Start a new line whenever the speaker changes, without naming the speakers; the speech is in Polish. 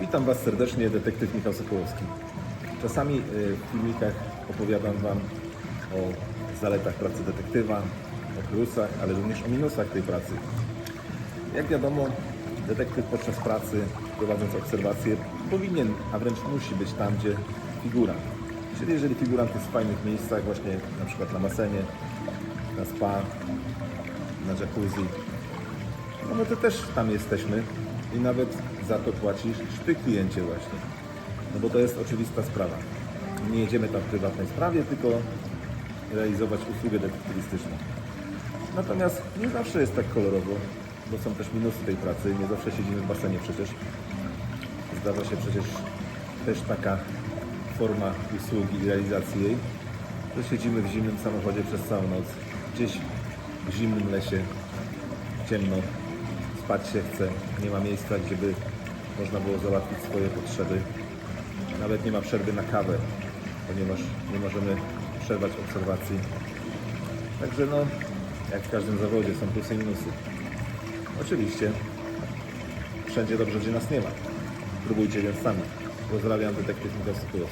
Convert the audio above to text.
Witam Was serdecznie, detektyw Michał Sokołowski. Czasami y, w filmikach opowiadam Wam o zaletach pracy detektywa, o plusach, ale również o minusach tej pracy. Jak wiadomo, detektyw podczas pracy, prowadząc obserwacje, powinien, a wręcz musi być tam, gdzie figurant. Czyli jeżeli figurant jest w fajnych miejscach, właśnie na przykład na basenie, na spa, na jacuzzi, no to też tam jesteśmy i nawet za to płacisz ty kliencie właśnie. No bo to jest oczywista sprawa. Nie jedziemy tam w prywatnej sprawie, tylko realizować usługę detektywistyczną. Natomiast nie zawsze jest tak kolorowo, bo są też minusy tej pracy. Nie zawsze siedzimy w basenie przecież. Zdarza się przecież też taka forma usługi i realizacji jej, że siedzimy w zimnym samochodzie przez całą noc, gdzieś w zimnym lesie, ciemno, spać się chce, nie ma miejsca, gdzie by można było załatwić swoje potrzeby. Nawet nie ma przerwy na kawę, ponieważ nie możemy przerwać obserwacji. Także no, jak w każdym zawodzie są plusy i minusy. Oczywiście wszędzie dobrze, gdzie nas nie ma. Próbujcie więc sami. Pozdrawiam, detektyw Michał.